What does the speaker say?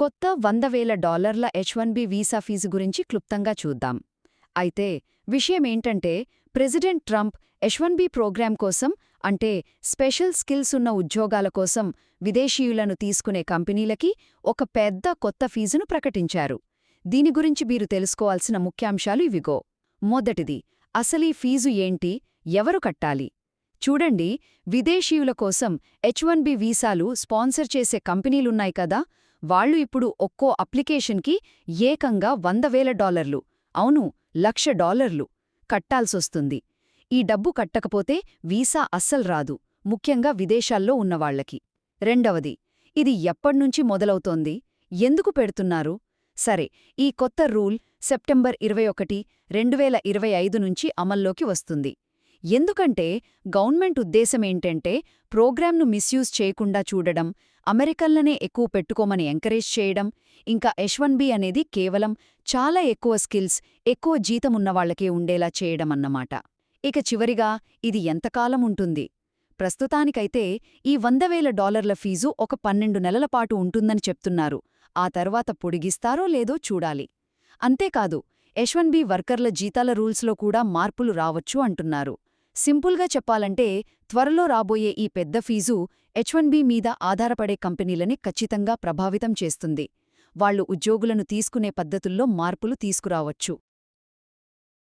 కొత్త వంద వేల డాలర్ల H one B visa fee గురించి క్లుప్తంగా చూద్దాం. అయితే విషయమేంటంటే president Trump H one B program కోసం అంటే స్పెషల్ స్కిల్స్ ఉన్న ఉద్యోగాల కోసం విదేశీయులను తీసుకునే కంపెనీలకి ఒక పెద్ద కొత్త ఫీజును ప్రకటించారు. దీని గురించి మీరు తెలుసుకోవాల్సిన ముఖ్యాంశాలు ఇవిగో. మొదటిది అసలీ ఫీజు ఏంటి ఎవరు కట్టాలి? చూడండి విదేశీయుల కోసం హెచ్ వన్ బి వీసాలు స్పాన్సర్ చేసే కంపెనీలున్నాయి కదా వాళ్ళు ఇప్పుడు ఒక్కో అప్లికేషన్కి ఏకంగా వంద వేల డాలర్లు అవును లక్ష డాలర్లు కట్టాల్సొస్తుంది. ఈ డబ్బు కట్టకపోతే వీసా అస్సలు రాదు ముఖ్యంగా విదేశాల్లో ఉన్నవాళ్ళకి రెండవది ఇది ఎప్పట్నుంచి మొదలవుతోంది? ఎందుకు పెడుతున్నారు? సరే ఈ కొత్త రూల్ సెప్టెంబర్ ఇరవై ఒకటి రెండు వేల ఇరవై ఐదు నుంచి అమల్లోకి వస్తుంది. ఎందుకంటే గవర్నమెంట్ ఉద్దేశమేంటంటే ప్రోగ్రాంను మిస్యూజ్ చేయకుండా చూడడం అమెరికన్లనే ఎక్కువ పెట్టుకోమని ఎంకరేజ్ చేయడం ఇంకా ఎష్వన్ బి అనేది కేవలం చాలా ఎక్కువ స్కిల్స్ ఎక్కువ జీతమున్నవాళ్ళకే ఉండేలా చేయడమన్నమాట ఇక చివరిగా ఇది ఎంతకాలం ఉంటుంది? ప్రస్తుతానికైతే ఈ వంద వేల డాలర్ల ఫీజు ఒక పన్నెండు నెలల పాటు ఉంటుందని చెప్తున్నారు. ఆ తర్వాత పొడిగిస్తారో లేదో చూడాలి. అంతేకాదు ఎష్వన్ బి వర్కర్ల జీతాల రూల్స్లో కూడా మార్పులు రావచ్చు అంటున్నారు. సింపుల్గా చెప్పాలంటే త్వరలో రాబోయే ఈ పెద్ద ఫీజు హెచ్ బి మీద ఆధారపడే కంపెనీలని ఖచ్చితంగా ప్రభావితం చేస్తుంది. వాళ్ళు ఉద్యోగులను తీసుకునే పద్ధతుల్లో మార్పులు తీసుకురావచ్చు.